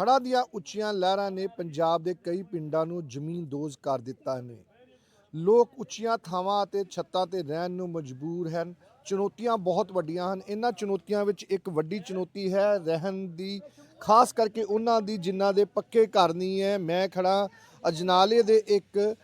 ਹੜ੍ਹਾਂ ਦੀਆਂ ਉੱਚੀਆਂ ਲਹਿਰਾਂ ਨੇ ਪੰਜਾਬ ਦੇ ਕਈ ਪਿੰਡਾਂ ਨੂੰ ਜ਼ਮੀਨਦੋਜ਼ ਕਰ ਦਿੱਤਾ ਨੇ। ਲੋਕ ਉੱਚੀਆਂ ਥਾਵਾਂ ਅਤੇ ਛੱਤਾਂ ਤੇ ਰਹਿਣ ਨੂੰ ਮਜਬੂਰ ਹਨ। ਚੁਣੌਤੀਆਂ ਬਹੁਤ ਵੱਡੀਆਂ ਹਨ। ਇਹਨਾਂ ਚੁਣੌਤੀਆਂ ਵਿੱਚ ਇੱਕ ਵੱਡੀ ਚੁਣੌਤੀ ਹੈ ਰਹਿਣ ਦੀ, ਖਾਸ ਕਰਕੇ ਉਹਨਾਂ ਦੀ ਜਿਨ੍ਹਾਂ ਦੇ ਪੱਕੇ ਘਰ ਨਹੀਂ ਹੈ। ਮੈਂ ਖੜਾ ਅਜਨਾਲੇ ਦੇ ਇੱਕ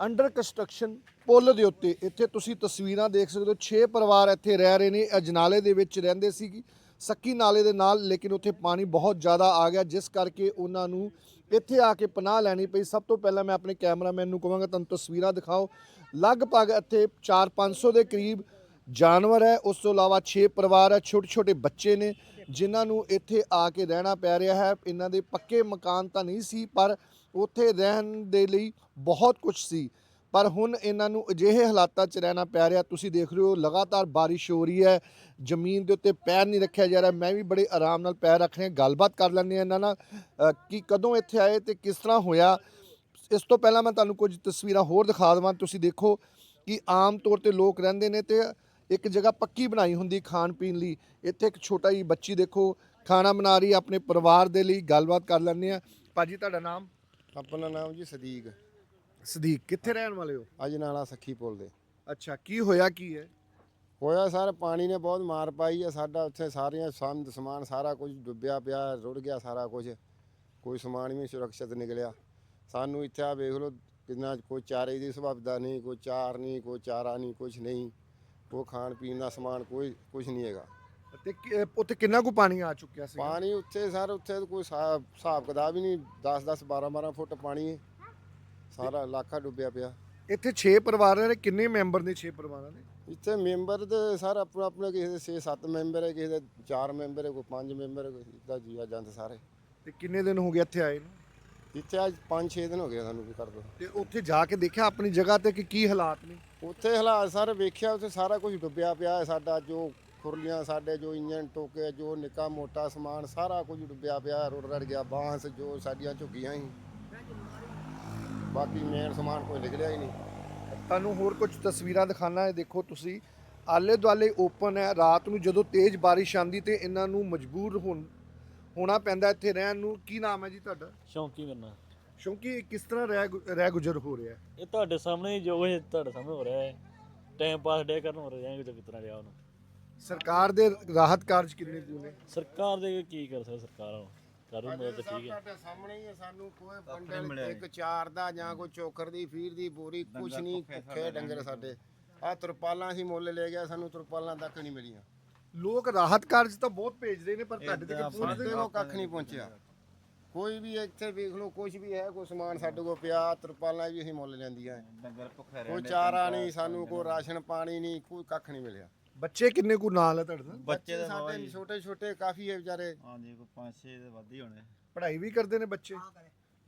ਅੰਡਰ ਕੰਸਟਰਕਸ਼ਨ ਪੁਲ ਦੇ ਉੱਤੇ। ਇੱਥੇ ਤੁਸੀਂ ਤਸਵੀਰਾਂ ਦੇਖ ਸਕਦੇ ਹੋ। 6 ਪਰਿਵਾਰ ਇੱਥੇ ਰਹਿ ਰਹੇ ਨੇ। ਅਜਨਾਲੇ ਦੇ ਵਿੱਚ ਰਹਿੰਦੇ ਸੀ ਸੱਕੀ ਨਾਲੇ ਦੇ ਨਾਲ, ਲੇਕਿਨ ਉੱਥੇ ਪਾਣੀ ਬਹੁਤ ਜ਼ਿਆਦਾ ਆ ਗਿਆ, ਜਿਸ ਕਰਕੇ ਉਹਨਾਂ ਨੂੰ ਇੱਥੇ ਆ ਕੇ ਪਨਾਹ ਲੈਣੀ ਪਈ। ਸਭ ਤੋਂ ਪਹਿਲਾਂ ਮੈਂ ਆਪਣੇ ਕੈਮਰਾਮੈਨ ਨੂੰ ਕਹਾਂਗਾ, ਤੁਹਾਨੂੰ ਤਸਵੀਰਾਂ ਦਿਖਾਓ। ਲਗਭਗ ਇੱਥੇ 4-500 ਦੇ ਕਰੀਬ ਜਾਨਵਰ ਹੈ। ਉਸ ਤੋਂ ਇਲਾਵਾ 6 ਪਰਿਵਾਰ ਹੈ ਛੋਟੇ ਛੋਟੇ ਬੱਚੇ ਨੇ, ਜਿਨ੍ਹਾਂ ਨੂੰ ਇੱਥੇ ਆ ਕੇ ਰਹਿਣਾ ਪੈ ਰਿਹਾ ਹੈ। ਇਹਨਾਂ ਦੇ ਪੱਕੇ ਮਕਾਨ ਤਾਂ ਨਹੀਂ ਸੀ, ਪਰ ਉੱਥੇ ਰਹਿਣ ਦੇ ਲਈ ਬਹੁਤ ਕੁਝ ਸੀ। ਪਰ ਹੁਣ ਇਹਨਾਂ ਨੂੰ ਅਜਿਹੇ ਹਾਲਾਤਾਂ 'ਚ ਰਹਿਣਾ ਪੈ ਰਿਹਾ। ਤੁਸੀਂ ਦੇਖ ਰਹੇ ਹੋ, ਲਗਾਤਾਰ ਬਾਰਿਸ਼ ਹੋ ਰਹੀ ਹੈ। ਜ਼ਮੀਨ ਦੇ ਉੱਤੇ ਪੈਰ ਨਹੀਂ ਰੱਖਿਆ ਜਾ ਰਿਹਾ। ਮੈਂ ਵੀ ਬੜੇ ਆਰਾਮ ਨਾਲ ਪੈਰ ਰੱਖ ਰਿਹਾ। ਗੱਲਬਾਤ ਕਰ ਲੈਂਦੇ ਹਾਂ ਇਹਨਾਂ ਨਾਲ ਕਿ ਕਦੋਂ ਇੱਥੇ ਆਏ ਤੇ ਕਿਸ ਤਰ੍ਹਾਂ ਹੋਇਆ। ਇਸ ਤੋਂ ਪਹਿਲਾਂ ਮੈਂ ਤੁਹਾਨੂੰ ਕੁਝ ਤਸਵੀਰਾਂ ਹੋਰ ਦਿਖਾ ਦੇਵਾਂ। ਤੁਸੀਂ ਦੇਖੋ ਕਿ ਆਮ ਤੌਰ ਤੇ ਲੋਕ ਰਹਿੰਦੇ ਨੇ ਤੇ ਇੱਕ ਜਗ੍ਹਾ ਪੱਕੀ ਬਣਾਈ ਹੁੰਦੀ ਖਾਣ ਪੀਣ ਲਈ। ਇੱਥੇ ਇੱਕ ਛੋਟਾ ਜਿਹੀ ਬੱਚੀ ਦੇਖੋ, ਖਾਣਾ ਬਣਾ ਰਹੀ ਆਪਣੇ ਪਰਿਵਾਰ ਦੇ ਲਈ। ਗੱਲਬਾਤ ਕਰ ਲੈਂਦੇ ਆ ਭਾਜੀ, ਤੁਹਾਡਾ ਨਾਮ? ਆਪਣਾ ਨਾਮ ਜੀ ਸਦੀਕ। ਸਦੀਕ ਕਿੱਥੇ ਰਹਿਣ ਵਾਲੇ ਹੋ? ਅੱਜ ਨਾਲਾ ਸੱਖੀ ਪੁੱਲ ਦੇ। ਅੱਛਾ ਕੀ ਹੋਇਆ ਕੀ ਹੈ? ਹੋਇਆ ਸਰ ਪਾਣੀ ਨੇ ਬਹੁਤ ਮਾਰ ਪਾਈ ਹੈ ਸਾਡਾ ਉੱਥੇ ਸਾਰੀਆਂ ਸੰਦ ਸਮਾਨ ਸਾਰਾ ਕੁਝ ਡੁੱਬਿਆ ਪਿਆ ਰੁੜ ਗਿਆ ਸਾਰਾ ਕੁਝ। ਕੋਈ ਸਮਾਨ ਵੀ ਸੁਰੱਖਿਅਤ ਨਿਕਲਿਆ। ਸਾਨੂੰ ਇੱਥੇ ਆ ਵੇਖ ਲਓ ਕਿੰਨਾ ਕੋਈ ਚਾਰੇ ਦੀ ਸੁਭਾਵਦਾ ਨਹੀਂ ਕੋਈ ਚਾਰ ਨਹੀਂ ਕੋਈ ਚਾਰਾ ਨਹੀਂ ਕੁਝ ਨਹੀਂ। ਉਹ ਖਾਣ ਪੀਣ ਦਾ ਸਮਾਨ ਕੋਈ ਕੁਝ ਨਹੀਂ ਹੈਗਾ। ਤੇ ਕਿ- ਉੱਥੇ ਕਿੰਨਾ ਕੁ ਪਾਣੀ ਆ ਚੁੱਕਿਆ ਸੀ ਪਾਣੀ ਉੱਥੇ ਸਰ ਉੱਥੇ ਕੋਈ ਸਾ- ਹਿਸਾਬ ਕਿਤਾਬ ਹੀ ਨਹੀਂ 10 10 12 12 ਫੁੱਟ ਪਾਣੀ ਹੈ ਸਾਰਾ ਇਲਾਕਾ ਡੁੱਬਿਆ ਪਿਆ। ਇੱਥੇ 6 ਪਰਿਵਾਰ ਨੇ ਕਿੰਨੇ ਮੈਂਬਰ ਨੇ 6 ਪਰਿਵਾਰਾਂ ਦੇ? ਇੱਥੇ ਮੈਂਬਰ ਤੇ ਸਰ ਆਪਣਾ ਆਪਣੇ ਕਿਸੇ ਦੇ 6-7 ਮੈਂਬਰ ਹੈ ਕਿਸੇ ਦੇ 4 ਮੈਂਬਰ ਹੈ ਕੋਈ 5 ਮੈਂਬਰ ਹੈ ਕੋਈ ਇਦਾਂ ਜੀ ਆ ਜਾਂਦੇ ਸਾਰੇ। ਤੇ ਕਿੰਨੇ ਦਿਨ ਹੋ ਗਏ ਇੱਥੇ ਆਏ ਨੂੰ? ਇੱਥੇ ਅੱਜ 5-6 ਦਿਨ ਹੋ ਗਏ ਸਾਨੂੰ ਵੀ ਕਰ ਦੋ ਤੇ ਉੱਥੇ ਜਾ ਕੇ ਦੇਖਿਆ ਆਪਣੀ ਜਗ੍ਹਾ ਤੇ ਕਿ ਕੀ ਹਾਲਾਤ ਨੇ? ਉੱਥੇ ਹਾਲਾਤ ਸਰ ਵੇਖਿਆ ਉੱਥੇ ਸਾਰਾ ਕੁਝ ਡੁੱਬਿਆ ਪਿਆ ਹੈ ਸਾਡਾ ਜੋ ਖੁਰਲੀਆਂ ਸਾਡੇ ਜੋ ਇੰਜਨ ਟੋਕੇ ਜੋ ਨਿੱਕਾ ਮੋਟਾ ਸਮਾਨ ਸਾਰਾ ਕੁਝ ਡੁੱਬਿਆ ਪਿਆ ਰੁੜ ਰੜ ਗਿਆ ਬਾਂਸ ਜੋ ਸਾਡੀਆਂ ਝੁੱਗੀਆਂ ਸੀ। ਬਾਕੀ ਮੇਨ ਸਮਾਨ ਕੋਈ ਨਿਕਲਿਆ ਹੀ ਨਹੀਂ। ਤੁਹਾਨੂੰ ਹੋਰ ਕੁਝ ਤਸਵੀਰਾਂ ਦਿਖਾਣਾ ਹੈ। ਦੇਖੋ ਤੁਸੀਂ ਆਲੇ ਦੁਆਲੇ ਓਪਨ ਹੈ। ਰਾਤ ਨੂੰ ਜਦੋਂ ਤੇਜ਼ ਬਾਰਿਸ਼ ਆਂਦੀ ਤੇ ਇਹਨਾਂ ਨੂੰ ਮਜਬੂਰ ਹੋਣ ਹੋਣਾ ਪੈਂਦਾ ਇੱਥੇ ਰਹਿਣ ਨੂੰ। ਕੀ ਨਾਮ ਹੈ ਜੀ ਤੁਹਾਡਾ? ਸ਼ੌਂਕੀ ਕਰਨਾ ਕਿਉਂਕਿ ਕਿਸ ਤਰ੍ਹਾਂ ਰਹਿ ਗੁ- ਰਹਿ ਗੁਜ਼ਰ ਹੋ ਰਿਹਾ ਹੈ? ਇਹ ਤੁਹਾਡੇ ਸਾਹਮਣੇ ਹੀ ਜੋ ਇਹ ਤੁਹਾਡੇ ਸਾਹਮਣੇ ਹੋ ਰਿਹਾ ਹੈ। ਟਾਈਮ ਪਾਸ ਡੇ ਕਰਨ ਹੋ ਰਿਹਾ ਹੈ ਕਿਤੇ ਕਿਤਨਾ ਰਿਹਾ ਉਹਨੂੰ ਸਰਕਾਰ ਦੇ ਰਾਹਤ ਕਾਰਜ ਕਿੰਨੇ ਕੁ ਨੇ? ਸਰਕਾਰ ਦੇ ਕੀ ਕਰ ਸਕਦਾ ਸਰਕਾਰ ਹੁਣ? ਕਰ ਮਦਦ ਠੀਕ ਹੈ। ਤੁਹਾਡੇ ਸਾਹਮਣੇ ਹੀ ਹੈ ਸਾਨੂੰ ਕੋਈ ਬੰਡਲ ਇੱਕ ਚਾਰ ਦਾ ਜਾਂ ਕੋਈ ਚੋਕਰ ਦੀ ਫੀਰ ਦੀ ਬੋਰੀ ਕੁਛ ਨਹੀਂ ਭੁੱਖੇ ਡੰਗਰ ਸਾਡੇ। ਆ ਤਰਪਾਲਾਂ ਸੀ ਮੁੱਲ ਲੈ ਗਿਆ ਸਾਨੂੰ ਤਰਪਾਲਾਂ ਤੱਕ ਨਹੀਂ ਮਿਲੀਆਂ। ਲੋਕ ਰਾਹਤ ਕਾਰਜ ਤਾਂ ਬਹੁਤ ਭੇਜਦੇ ਨੇ ਪਰ ਤੁਹਾਡੇ ਤੱਕ ਪਹੁੰਚਦੇ ਕੋਲ ਕੱਖ ਨਹੀਂ ਪਹੁੰਚਿਆ। ਕੋਈ ਵੀ ਇੱਥੇ ਵੇਖ ਲਓ ਕੁਝ ਵੀ ਹੈ ਕੋਈ ਸਮਾਨ ਸਾਡੇ ਕੋਲ ਪਿਆ ਤਰਪਾਲਾਂ ਵੀ ਅਸੀਂ ਮੁੱਲ ਲੈਂਦੀਆਂ। ਹੈ। ਕੋਈ ਚਾਰਾ ਨਹੀਂ ਸਾਨੂੰ ਕੋਈ ਰਾਸ਼ਨ ਪਾਣੀ ਨਹੀਂ ਕੋਈ ਕੱਖ ਨਹੀਂ ਮਿਲਿਆ। ਬੱਚੇ ਕਿੰਨੇ ਕੁ ਨਾਲ ਹੈ ਤੁਹਾਡੇ ਨਾਲ? ਬੱਚੇ ਸਾਡੇ ਛੋਟੇ ਛੋਟੇ ਕਾਫੀ ਹੈ ਵਿਚਾਰੇ। ਹਾਂਜੀ ਕੋਈ 5-6 ਦੇ ਵੱਧ ਹੀ ਹੋਣੇ। ਪੜ੍ਹਾਈ ਵੀ ਕਰਦੇ ਨੇ ਬੱਚੇ?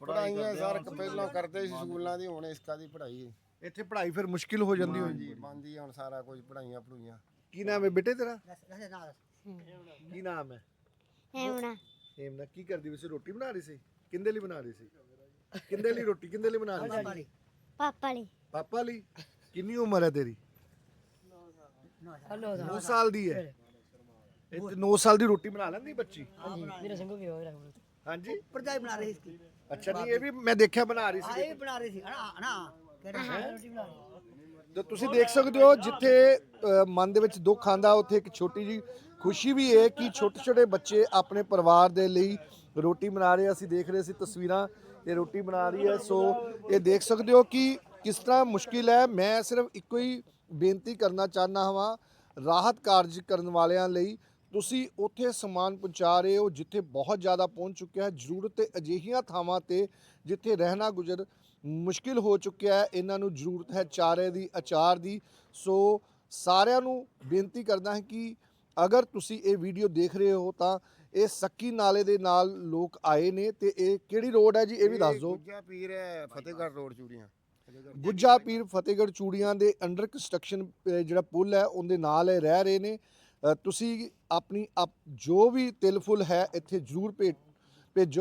ਪੜਾਈਆਂ ਸਰ ਪਹਿਲਾਂ ਕਰਦੇ ਸੀ ਸਕੂਲਾਂ ਦੀ ਹੁਣ ਇਸ ਦੀ ਪੜ੍ਹਾਈ ਇੱਥੇ ਪੜ੍ਹਾਈ ਫਿਰ ਮੁਸ਼ਕਿਲ ਹੋ ਜਾਂਦੀ ਹੋਈ ਜੀ ਬੰਦੀ ਹੁਣ ਸਾਰਾ ਕੁਝ ਪੜਾਈਆਂ ਪੜੂਈਆਂ ਕੀ ਨਾਮ ਹੈ ਬੇਟੇ ਤੇਰਾ? ਕੀ ਨਾਮ ਹੈ? ਹੈਵਣਾ ਹੇਮਨਾ ਕੀ ਕਰਦੀ ਵੈਸੇ ਰੋਟੀ ਬਣਾ ਰਹੀ ਸੀ? ਕਿੰਦੇ ਲਈ ਬਣਾ ਰਹੀ ਸੀ? ਕਿੰਦੇ ਲਈ ਰੋਟੀ ਕਿੰਦੇ ਲਈ ਬਣਾ ਰਹੀ ਸੀ? ਪਾਪਾ ਲਈ। ਪਾਪਾ ਲਈ? ਕਿੰਨੀ ਉਮਰ ਹੈ ਤੇਰੀ? ਹਲੋ ਦਾ 9 ਸਾਲ ਦੀ ਹੈ। ਇਹ 9 ਸਾਲ ਦੀ ਰੋਟੀ ਬਣਾ ਲੈਂਦੀ ਬੱਚੀ? ਮੇਰਾ ਸੰਗੋ ਵੀ ਹੋ ਰਿਹਾ ਹਾਂਜੀ? ਪਰਜਾਈ ਬਣਾ ਰਹੀ ਸੀ। ਅੱਛਾ ਨਹੀਂ ਇਹ ਵੀ ਮੈਂ ਦੇਖਿਆ ਬਣਾ ਰਹੀ ਸੀ। ਇਹ ਬਣਾ ਛੋਟੀ ਖੁਸ਼ੀ ਵੀ ਹੈ ਕਿ ਛੋਟੇ ਛੋਟੇ ਬੱਚੇ ਆਪਣੇ ਪਰਿਵਾਰ ਦੇ ਲਈ ਰੋਟੀ ਬਣਾ ਰਹੇ ਅਸੀਂ ਦੇਖ ਰਹੇ ਸੀ ਤਸਵੀਰਾਂ ਇਹ ਰੋਟੀ ਬਣਾ ਰਹੀ ਹੈ। ਸੋ ਇਹ ਦੇਖ ਸਕਦੇ ਹੋ ਕਿ ਕਿਸ ਤਰ੍ਹਾਂ ਮੁਸ਼ਕਿਲ ਹੈ। ਮੈਂ ਸਿਰਫ ਇੱਕੋ ਹੀ ਬੇਨਤੀ ਕਰਨਾ ਚਾਹਨਾ ਹਾਂ, ਰਾਹਤ ਕਾਰਜ ਕਰਨ ਵਾਲਿਆਂ ਲਈ ਤੁਸੀਂ ਉੱਥੇ ਸਮਾਨ ਪਹੁੰਚਾ ਰਹੇ ਹੋ ਜਿੱਥੇ ਬਹੁਤ ਜ਼ਿਆਦਾ ਪਹੁੰਚ ਚੁੱਕਿਆ ਹੈ। ਜ਼ਰੂਰਤ ਤੇ ਅਜਿਹੀਆਂ ਥਾਵਾਂ ਤੇ ਜਿੱਥੇ ਰਹਿਣਾ ਗੁਜ਼ਰ ਮੁਸ਼ਕਿਲ ਹੋ ਚੁੱਕਿਆ ਹੈ, ਇਹਨਾਂ ਨੂੰ ਜ਼ਰੂਰਤ ਹੈ ਚਾਰੇ ਦੀ, ਅਚਾਰ ਦੀ। ਸੋ ਸਾਰਿਆਂ ਨੂੰ ਬੇਨਤੀ ਕਰਦਾ ਹਾਂ ਕਿ ਅਗਰ ਤੁਸੀਂ ਇਹ ਵੀਡੀਓ ਦੇਖ ਰਹੇ ਹੋ ਤਾਂ ਇਹ ਸੱਕੀ ਨਾਲੇ ਦੇ ਨਾਲ ਲੋਕ ਆਏ ਨੇ ਤੇ ਇਹ ਕਿਹੜੀ ਰੋਡ ਹੈ ਜੀ, ਇਹ ਵੀ ਦੱਸ ਦਿਓ। ਗੁੱਜਾ ਪੀਰ ਹੈ, ਫਤਿਹਗੜ੍ਹ ਰੋਡ ਚੂੜੀਆਂ। ਗੁੱਜਾ ਪੀਰ ਫਤਿਹਗੜ੍ਹ ਚੂੜੀਆਂ ਦੇ ਅੰਡਰ ਕੰਸਟਰਕਸ਼ਨ ਜਿਹੜਾ ਪੁਲ ਹੈ ਉਹਦੇ ਨਾਲ ਇਹ ਰਹਿ ਰਹੇ ਨੇ। ਤੁਸੀਂ ਆਪਣੀ ਆਪ ਜੋ ਵੀ ਤਿਲ ਫੁੱਲ ਹੈ ਇੱਥੇ ਜ਼ਰੂਰ ਭੇਜ।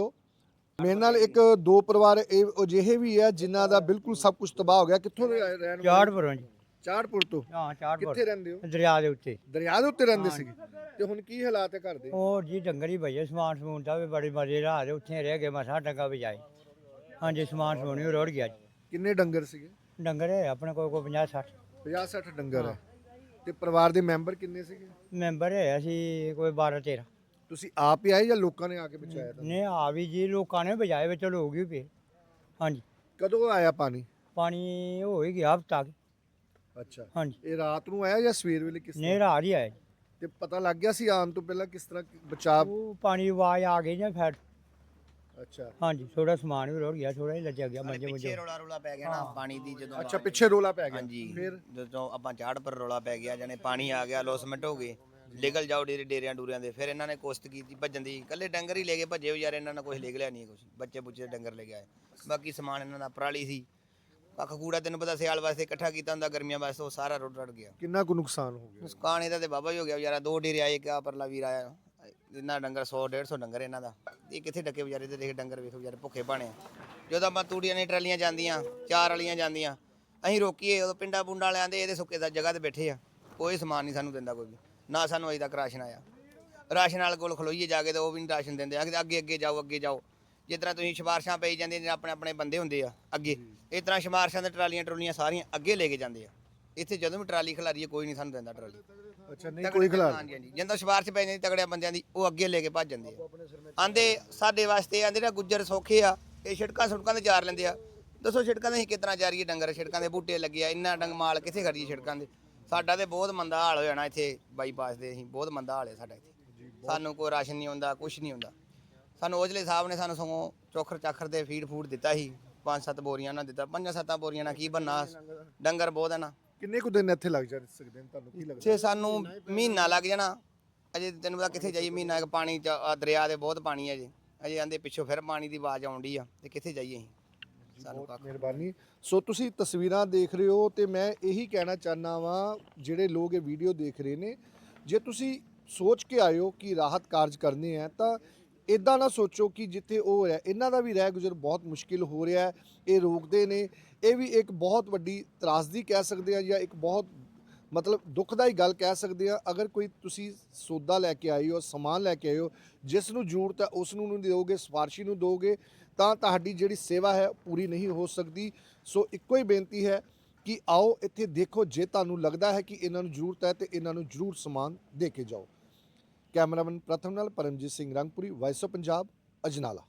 ਮੇਰੇ ਨਾਲ ਇੱਕ ਦੋ ਪਰਿਵਾਰ ਇਹ ਅਜਿਹੇ ਵੀ ਹੈ ਜਿਨ੍ਹਾਂ ਦਾ ਬਿਲਕੁਲ ਸਭ ਕੁਝ ਤਬਾਹ ਹੋ ਗਿਆ। ਕਿੱਥੋਂ ਦੇ ਰਹਿਣ ਵਾਲੇ? ਚਾੜ ਪਰੋਂ ਜੀ। ਚਾੜਪੁਰ ਤੋਂ? ਹਾਂ ਫੁੱਟ ਕਿੱਥੇ ਰਹਿੰਦੇ ਹੋ? ਦਰਿਆ ਦੇ ਉੱਤੇ। ਦਰਿਆ ਦੇ ਉੱਤੇ ਰਹਿੰਦੇ। ਸੀਗੇ? ਤੇ ਹੁਣ ਕੀ ਹਾਲਾਤ ਹੈ ਘਰ ਦੇ? ਉਹ ਜੀ ਡੰਗਰ ਹੀ ਭਈਏ ਸਮਾਨ ਸਮੂਨ ਦਾ ਵੀ ਬੜੀ ਮਜ਼ੇ ਰਾਤ ਉੱਥੇ ਰਹਿ ਗਏ ਮਸਾ ਡੰਗਾ ਵਜਾਏ ਹਾਂਜੀ ਸਮਾਨ ਸਮੂਨ ਹੀ ਰੋੜ ਗਿਆ ਜੀ। ਕਿੰਨੇ ਡੰਗਰ ਸੀਗੇ? ਡੰਗਰ ਹੈ ਆਪਣੇ ਕੋਲ ਕੋਈ 50 60 50 60 ਡੰਗਰ ਹੈ। ਤੇ ਪਰਿਵਾਰ ਦੇ ਮੈਂਬਰ ਕਿੰਨੇ ਸੀਗੇ? ਮੈਂਬਰ ਹੈ ਅਸੀਂ ਕੋਈ 12 13 ਤੁਸੀਂ ਆਪ ਹੀ ਆਏ ਜਾਂ ਲੋਕਾਂ ਨੇ ਆ ਕੇ ਬਚਾਇਆ ਤੁਹਾਨੂੰ? ਨੇ ਆ ਵੀ ਜੀ ਲੋਕਾਂ ਨੇ ਵਜਾਏ ਵਿੱਚ ਲੋਕ ਵੀ ਪਏ ਹਾਂਜੀ। ਕਦੋਂ ਆਇਆ ਪਾਣੀ? ਪਾਣੀ ਹੋ ਹੀ ਗਿਆ ਹਫਤਾ ਕੁ। ਅੱਛਾ। ਹਾਂਜੀ। ਇਹ ਰਾਤ ਨੂੰ ਆਇਆ ਜਾਂ ਸਵੇਰ ਵੇਲੇ ਕਿਸ ਨੇ ਤਰ੍ਹਾਂ? ਰਾਤ ਹੀ ਆਇਆ ਜੀ। ਤੇ ਪਤਾ ਲੱਗ ਗਿਆ ਸੀ ਆਉਣ ਤੋਂ ਪਹਿਲਾਂ ਕਿਸ ਤਰ੍ਹਾਂ ਬਚਾਅ? ਉਹ ਪਾਣੀ ਦੀ ਆਵਾਜ਼ ਆ ਗਈ ਨਾ ਫਿਰ ਅੱਛਾ। ਹਾਂਜੀ ਥੋੜਾ ਸਮਾਨ ਵੀ ਰੋੜ ਗਿਆ ਥੋੜਾ ਹੀ ਲੱਜਿਆ ਗਿਆ ਮੰਜੇ ਪਿੱਛੇ ਮੁੰਜੇ ਰੋਲਾ ਰੋਲਾ ਪੈ ਗਿਆ ਨਾ ਪਾਣੀ ਦੀ ਜਦੋਂ ਅੱਛਾ ਪਿੱਛੇ ਰੋਲਾ ਪੈ ਗਿਆ। ਹਾਂਜੀ। ਫਿਰ? ਜਦੋਂ ਆਪਾਂ ਚਾੜ ਪਰ ਰੋਲਾ ਪੈ ਗਿਆ ਜਾਨੇ ਪਾਣੀ ਆ ਗਿਆ ਲੋਸਮੈਂਟ ਹੋ ਗਏ ਨਿਕਲ ਜਾਓ ਡੇਰੇ ਡੇਰਿਆਂ ਡੂਰਿਆਂ ਦੇ ਫਿਰ ਇਹਨਾਂ ਨੇ ਕੋਸ਼ਿਸ਼ ਕੀਤੀ ਭੱਜਣ ਦੀ। ਕੱਲੇ ਡੰਗਰ ਹੀ ਲੈ ਕੇ ਭੱਜੇ ਵਿਚਾਰੇ ਇਹਨਾਂ ਨੇ ਕੁਝ ਲੈ ਲਿਆ ਨਹੀਂ ਕੁਝ ਬੱਚੇ ਬੁੱਚੇ ਡੰਗਰ ਲੈ ਕੇ ਆਏ। ਬਾਕੀ ਸਮਾਨ ਇਹਨਾਂ ਦਾ ਪਰਾਲੀ ਸੀ। ਕੱਖ ਕੂੜਾ ਤੈਨੂੰ ਪਤਾ ਸਿਆਲ ਵਾਸਤੇ ਇਕੱਠਾ ਕੀਤਾ ਹੁੰਦਾ ਗਰਮੀਆਂ ਵਾਸਤੇ ਉਹ ਸਾਰਾ ਰੁੜ ਰੜ ਗਿਆ। ਕਿੰਨਾ ਕੁ ਨੁਕਸਾਨ ਹੋ ਗਿਆ? ਨੁਕਸਾਨ ਇਹਦਾ ਤੇ ਬਾਬਾ ਹੀ ਹੋ ਗਿਆ ਵਿਚਾਰਾ ਦੋ ਡੇਰੇ ਆਏ ਕਿਆ ਪਰਲਾ ਵੀਰ ਆਇਆ। ਇਹਨਾਂ ਡੰਗਰ 100 150 ਡੰਗਰ ਇਹਨਾਂ ਦਾ। ਇਹ ਕਿੱਥੇ ਡੱਕੇ ਵਿਚਾਰੇ ਤੇ ਦੇਖ ਡੰਗਰ ਵੇਖੋ ਵਿਚਾਰੇ ਭੁੱਖੇ ਭਾਣੇ ਆ। ਜਦੋਂ ਆਪਾਂ ਤੂੜੀਆਂ ਨੇ ਟਰਾਲੀਆਂ ਜਾਂਦੀਆਂ ਚਾਰ ਵਾਲੀਆਂ ਜਾਂਦੀਆਂ ਅਸੀਂ ਰੋਕੀਏ ਉਦੋਂ ਪਿੰਡਾਂ ਪੁੰਡਾਂ ਵਾਲਿਆਂ ਦੇ ਇਹਦੇ ਸੁੱਕੇ ਦਾ ਜਗ੍ਹਾ ਤੇ ਬੈਠੇ ਆ। ਕੋਈ ਸਮਾਨ ਨਹੀਂ ਸਾਨੂੰ ਦਿੰਦਾ ਕੋਈ ਵੀ ਨਾ ਸਾਨੂੰ ਅਜੇ ਤੱਕ ਰਾਸ਼ਨ ਆਇਆ। ਰਾਸ਼ਨ ਵਾਲੇ ਕੋਲ ਖਲੋਈਏ ਜਾ ਕੇ ਤੇ ਉਹ ਵੀ ਨਹੀਂ ਰਾਸ਼ਨ ਦਿੰਦੇ। ਆ ਅੱਗੇ ਅੱਗੇ ਜਾਓ ਅੱਗੇ ਜਾਓ। ਜਿਸ ਤਰ੍ਹਾਂ ਤੁਸੀਂ ਸਿਫਾਰਸ਼ਾਂ ਪਈ ਜਾਂਦੀਆਂ ਨੇ ਆਪਣੇ ਆਪਣੇ ਬੰਦੇ ਹੁੰਦੇ ਆ ਅੱਗੇ ਇਸ ਤਰ੍ਹਾਂ ਸਿਫਾਰਸ਼ਾਂ ਦੇ ਟਰਾਲੀਆਂ ਟਰੋਲੀਆਂ ਸਾਰੀਆਂ ਅੱਗੇ ਲੈ ਕੇ ਜਾਂਦੇ ਆ। ਇੱਥੇ ਜਦੋਂ ਵੀ ਟਰਾਲੀ ਖਿਲਾਰੀਏ ਕੋਈ ਨਹੀਂ ਸਾਨੂੰ ਦਿੰਦਾ ਟਰਾਲੀ। ਅੱਛਾ ਨਹੀਂ ਕੋਈ ਖਿਲਾਰ ਹਾਂਜੀ ਹਾਂਜੀ। ਜਿੰਦਾ ਸਿਫਾਰਸ਼ ਪੈ ਜਾਂਦੀ ਤਗੜਿਆਂ ਬੰਦਿਆਂ ਦੀ ਉਹ ਅੱਗੇ ਲੈ ਕੇ ਭੱਜ ਜਾਂਦੇ ਆ। ਆਂਦੇ ਸਾਡੇ ਵਾਸਤੇ ਆਂਦੇ ਨਾ ਗੁੱਜਰ ਸੌਖੇ ਆ ਇਹ ਛਿੜਕਾਂ ਸੁੜਕਾਂ ਤੇ ਚਾਰ ਲੈਂਦੇ ਆ। ਦੱਸੋ ਛਿੜਕਾਂ ਦੇ ਅਸੀਂ ਕਿਤਨਾ ਜਾਰੀਏ ਡੰਗਰ? ਛਿੜਕਾਂ ਦੇ ਬੂਟੇ ਲੱਗੇ ਆ ਇੰਨਾ ਡੰਗ ਮਾਲ ਕਿੱਥੇ ਖੜੀਏ ਛਿੜਕਾਂ ਦੇ? ਸਾਡਾ ਤੇ ਬਹੁਤ ਮੰਦਾ ਹਾਲ ਹੋ ਜਾਣਾ ਇੱਥੇ ਬਾਈਪਾਸ ਦੇ ਅਸੀਂ ਬਹੁਤ ਮੰਦਾ ਹਾਲ ਹੈ ਸਾਡਾ ਇੱਥੇ। ਸਾਨੂੰ ਕੋਈ ਰਾਸ਼ਨ ਨਹੀਂ ਆਉਂਦਾ ਕੁਝ ਨਹੀਂ ਆਉਂਦਾ। ਸਾਨੂੰ ਔਜਲੇ ਸਾਹਿਬ ਨੇ ਸਾਨੂੰ ਸਗੋਂ ਚੋਖਰ ਚਾਖਰ ਦੇ ਫੀਡ ਫੂਡ ਦਿੱਤਾ ਸੀ ਪੰਜ ਸੱਤ ਬੋਰੀਆਂ ਨਾਲ ਦਿੱਤਾ ਪੰਜਾਂ ਸੱਤਾਂ ਬੋਰੀਆਂ ਨਾਲ ਕੀ ਬੰਨਾ ਡੰਗਰ ਬਹੁਤ ਹੈ ਨਾ। ਕਿੰਨੇ ਕੁ ਦਿਨ ਇੱਥੇ ਲੱਗ ਜਾ ਸਕਦੇ ਨੇ? ਤੁਹਾਨੂੰ ਕੀ ਲੱਗਦਾ? ਇੱਥੇ ਸਾਨੂੰ ਮਹੀਨਾ ਲੱਗ ਜਾਣਾ। ਅਜੇ ਤੈਨੂੰ ਪਤਾ ਕਿੱਥੇ ਜਾਈਏ ਮਹੀਨਾ ਇੱਕ ਪਾਣੀ ਚ ਆਹ ਦਰਿਆ ਦੇ ਬਹੁਤ ਪਾਣੀ ਹੈ ਜੀ ਅਜੇ ਆਂਦੇ ਪਿੱਛੋਂ ਫਿਰ ਪਾਣੀ ਦੀ ਆਵਾਜ਼ ਆਉਂਦੀ ਆ ਤੇ ਕਿੱਥੇ ਜਾਈਏ ਅਸੀਂ? ਸਾਨੂੰ ਬਹੁਤ ਮਿਹਰਬਾਨੀ। ਸੋ ਤੁਸੀਂ ਤਸਵੀਰਾਂ ਦੇਖ ਰਹੇ ਹੋ ਤੇ ਮੈਂ ਇਹੀ ਕਹਿਣਾ ਚਾਹਨਾ ਵਾਂ ਜਿਹੜੇ ਲੋਕ ਇਹ ਵੀਡੀਓ ਦੇਖ ਰਹੇ ਨੇ ਜੇ ਤੁਸੀਂ ਸੋਚ ਕੇ ਆਇਓ ਕਿ ਰਾਹਤ ਕਾਰਜ ਕਰਨੇ ਆ ਤਾਂ ਇਦਾਂ ਨਾ ਸੋਚੋ ਕਿ ਜਿੱਥੇ ਉਹ ਹੈ ਇਹਨਾਂ ਦਾ ਵੀ ਰਹਿ ਗੁਜ਼ਰ ਬਹੁਤ ਮੁਸ਼ਕਿਲ ਹੋ ਰਿਹਾ ਹੈ, ਇਹ ਰੋਕਦੇ ਨੇ, ਇਹ ਵੀ ਇੱਕ ਬਹੁਤ ਵੱਡੀ ਤਰਾਸਦੀ ਕਹਿ ਸਕਦੇ ਆ ਜਾਂ ਇੱਕ ਬਹੁਤ ਮਤਲਬ ਦੁਖਦਾਈ ਗੱਲ ਕਹਿ ਸਕਦੇ ਆ ਅਗਰ ਕੋਈ ਤੁਸੀਂ ਸੌਦਾ ਲੈ ਕੇ ਆਏ ਹੋ, ਸਮਾਨ ਲੈ ਕੇ ਆਏ ਹੋ, ਜਿਸ ਨੂੰ ਜ਼ਰੂਰਤ ਹੈ ਉਸ ਨੂੰ ਨਹੀਂ ਦਿਓਗੇ, ਸਿਫਾਰਸ਼ੀ ਨੂੰ ਦਿਓਗੇ, ਤਾਂ ਤੁਹਾਡੀ ਜਿਹੜੀ ਸੇਵਾ ਹੈ ਪੂਰੀ ਨਹੀਂ ਹੋ ਸਕਦੀ। ਸੋ ਇੱਕੋ ਹੀ ਬੇਨਤੀ ਹੈ ਕਿ ਆਓ ਇੱਥੇ ਦੇਖੋ ਜੇ ਤੁਹਾਨੂੰ ਲੱਗਦਾ ਹੈ ਕਿ ਇਹਨਾਂ ਨੂੰ ਜ਼ਰੂਰਤ ਹੈ ਤੇ ਇਹਨਾਂ ਨੂੰ ਜ਼ਰੂਰ ਸਮਾਨ ਦੇ ਕੇ ਜਾਓ। ਕੈਮਰਾਮੈਨ ਪ੍ਰਥਮ ਨਾਲ ਪਰਮਜੀਤ ਸਿੰਘ ਰੰਗਪੁਰੀ ਵਾਇਸ ਆਫ ਪੰਜਾਬ ਅਜਨਾਲਾ।